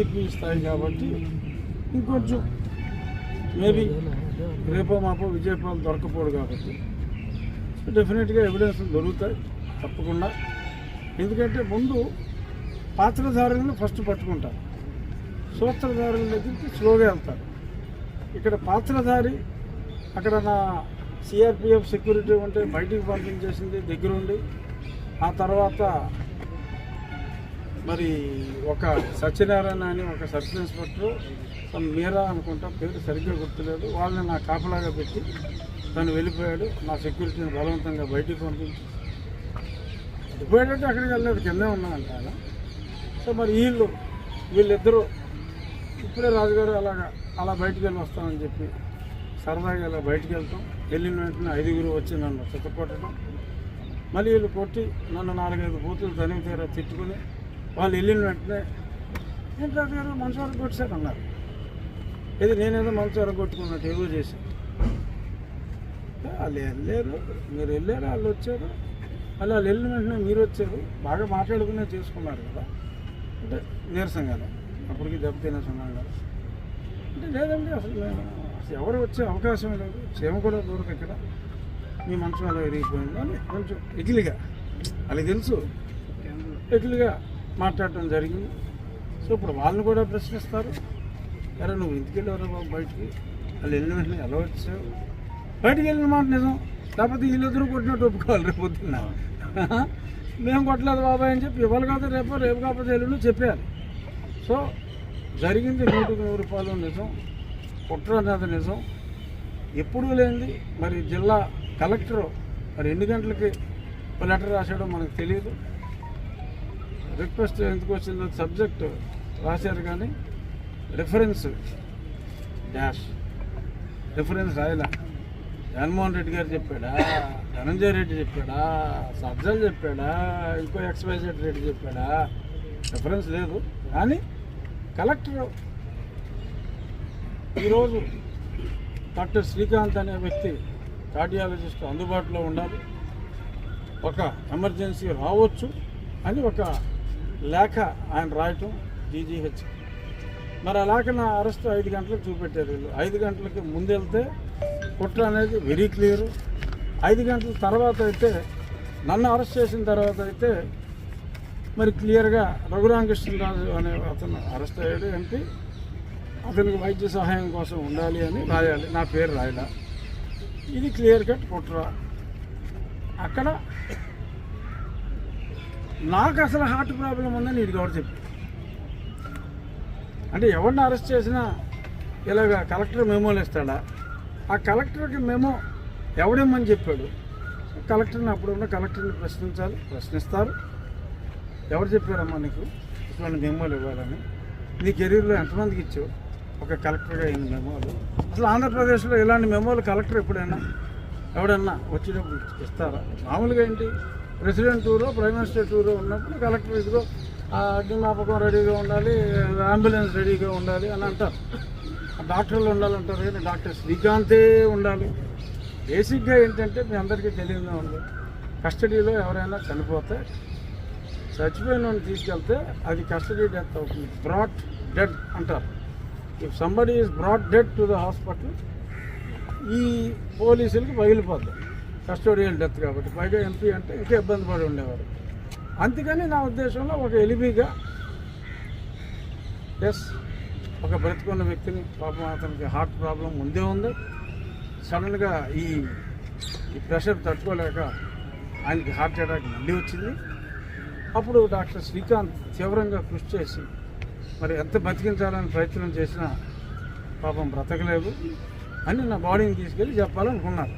TP స్థాయి కాబట్టి ఇంకొంచెం మేబీ రేపో మాపో విజయపాలు దొరకపోడు కాబట్టి డెఫినెట్గా ఎవిడెన్స్ దొరుకుతాయి తప్పకుండా. ఎందుకంటే ముందు పాత్రధారులను ఫస్ట్ పట్టుకుంటారు. సూత్రధారుల దగ్గరికి స్లోగా వెళ్తారు. ఇక్కడ పాత్రధారి అక్కడ నా సిఆర్పిఎఫ్ సెక్యూరిటీ ఉంటే బయటికి పంపించేసింది దగ్గరుండి. ఆ తర్వాత మరి ఒక సత్యనారాయణ అని ఒక సబ్ ఇన్స్పెక్టర్ తను మీరా అనుకుంటా పేరు సరిగ్గా గుర్తులేదు. వాళ్ళని నా కాపలాగా పెట్టి తను వెళ్ళిపోయాడు. నా సెక్యూరిటీని బలవంతంగా బయటికి పంపించి పోయేటట్టు అక్కడికి వెళ్ళలేదు. కిందే ఉన్నానంట ఆయన. సో మరి వీళ్ళు వీళ్ళిద్దరూ ఇప్పుడే రాజుగారు అలాగా అలా బయటికి వెళ్ళి వస్తామని చెప్పి సరదాగా ఇలా బయటికి వెళ్తాం. వెళ్ళిన వెంటనే ఐదుగురు వచ్చి నన్ను చిత్తకొట్టడం మళ్ళీ వీళ్ళు కొట్టి నన్ను నాలుగైదు బూతులు తనివి తీరా తిట్టుకుని వాళ్ళు వెళ్ళిన వెంటనే ఏంటి రాజుగారు మనసు వరకు కొట్టారు అన్నారు ఇది నేనేదో మనసు కొట్టుకున్నట్టు ఏదో చేసి వాళ్ళు వెళ్ళారు మీరు వెళ్ళారు వాళ్ళు వచ్చారు. మళ్ళీ వాళ్ళు వెళ్ళిన వెంటనే మీరు వచ్చారు. బాగా మాట్లాడుకునే చేసుకున్నారు కదా. అంటే నీరసంగానే అప్పటికి దెబ్బతినేసున్నాం కదా. అంటే లేదండి అసలు నేను అసలు ఎవరు వచ్చే అవకాశం లేదు. క్షేమ కూడా దూరకు ఇక్కడ. మీ మనసు అలా విరిగిపోయింది అని కొంచెం ఎకిలిగా వాళ్ళకి తెలుసు. ఎకిలిగా మాట్లాడటం జరిగింది. సో ఇప్పుడు వాళ్ళని కూడా ప్రశ్నిస్తారు. అరే నువ్వు ఇంటికి వెళ్ళారు బాబు బయటికి? వాళ్ళు వెళ్ళిన వెంటనే ఎలా వచ్చావు? బయటికి వెళ్ళిన మాట నిజం. లేకపోతే వీళ్ళిద్దరూ కొట్టినట్టు ఒప్పుకోవాలి రేపు పొద్దున్న. మేము కొట్టలేదు బాబాయ్ అని చెప్పి ఇవాళ కాదు రేపు రేపు కాకపోతే ఎల్లుండి చెప్పారు సో జరిగింది నూటికి నూరు రూపాయలు నిజం. కుట్ర అనేది నిజం. ఎప్పుడూ లేనిది. మరి జిల్లా కలెక్టర్ మరి ఎన్ని గంటలకి లెటర్ రాశాడో మనకు తెలియదు. రిక్వెస్ట్ ఎందుకు వచ్చిందో? సబ్జెక్ట్ రాశారు కానీ రిఫరెన్స్ డాష్ రిఫరెన్స్ రాయలా. జగన్మోహన్ రెడ్డి గారు చెప్పాడా? ధనంజయ రెడ్డి చెప్పాడా? సజ్జల్ చెప్పాడా? ఇంకో ఎక్స్పైజెడ్ రెడ్డి చెప్పాడా? రిఫరెన్స్ లేదు. కానీ కలెక్టర్ ఈరోజు డాక్టర్ శ్రీకాంత్ అనే వ్యక్తి కార్డియాలజిస్ట్ అందుబాటులో ఉండాలి. ఒక ఎమర్జెన్సీ రావచ్చు అని ఒక లేఖ ఆయన రాయటం జీజీహెచ్. మరి ఆ లేఖ నా అరెస్ట్ ఐదు గంటలకు చూపెట్టారు వీళ్ళు. ఐదు గంటలకి ముందు వెళ్తే కుట్ర అనేది వెరీ క్లియర్. ఐదు గంటల తర్వాత అయితే నన్ను అరెస్ట్ చేసిన తర్వాత అయితే మరి క్లియర్గా రఘురామకృష్ణరాజు అనే అతను అరెస్ట్ అయ్యాడు. ఎంపీ అతనికి వైద్య సహాయం కోసం ఉండాలి అని రాయాలి. నా పేరు రాయాల. ఇది క్లియర్ కట్ కుట్ర. అక్కడ నాకు అసలు హార్ట్ ప్రాబ్లం ఉందని ఇది కూడా చెప్పి. అంటే ఎవరిని అరెస్ట్ చేసినా ఇలాగ కలెక్టర్ మెమోలు ఇస్తాడా? ఆ కలెక్టర్కి మెమో ఎవడేమని చెప్పాడు? కలెక్టర్ని అప్పుడున్న కలెక్టర్ని ప్రశ్నించాలి ప్రశ్నిస్తారు. ఎవరు చెప్పారమ్మా నీకు? ఇటువంటి మెమోలు ఇవ్వాలని. నీ కెరీర్లో ఎంతమందికి ఇచ్చావు? ఒక కలెక్టర్గా అయిన మెమోలు. అసలు ఆంధ్రప్రదేశ్లో ఇలాంటి మెమోలు కలెక్టర్ ఎప్పుడైనా ఎవడన్నా వచ్చినప్పుడు ఇస్తారా? మామూలుగా ఏంటి? ప్రెసిడెంట్ టూరో ప్రైమ్ మినిస్టర్ టూరో ఉన్నప్పుడు కలెక్టర్ ఇదిగో ఆ అగ్నిమాపకం రెడీగా ఉండాలి అంబులెన్స్ రెడీగా ఉండాలి అని అంటారు. డాక్టర్లు ఉండాలంటారు కానీ డాక్టర్ శ్రీకాంతే ఉండాలి. బేసిక్గా ఏంటంటే మీ అందరికీ తెలియదు ఉంది. కస్టడీలో ఎవరైనా చనిపోతే చచ్చిపోయిన వాడిని తీసుకెళ్తే అది కస్టడీ డెత్ అవుతుంది. బ్రాట్ డెడ్ అంటారు. If somebody is brought dead to the hospital ఈ పోలీసులకి పగిలిపోతుంది కస్టోడియల్ డెత్ కాబట్టి పైగా ఎంపీ అంటే ఇంకా ఇబ్బంది పడి ఉండేవారు. అందుకని నా ఉద్దేశంలో ఒక ఎలిబిగా ఎస్ ఒక బ్రతుకున్న వ్యక్తిని పాపం అతనికి హార్ట్ ప్రాబ్లం ముందే ఉంది. సడన్గా ఈ ఈ ప్రెషర్ తట్టుకోలేక ఆయనకి హార్ట్ అటాక్ మళ్ళీ వచ్చింది. అప్పుడు డాక్టర్ శ్రీకాంత్ తీవ్రంగా కృషి చేసి మరి ఎంత బతికించాలని ప్రయత్నం చేసినా పాపం బ్రతకలేదు అని నా బాడీని తీసుకెళ్ళి చెప్పాలనుకున్నారు.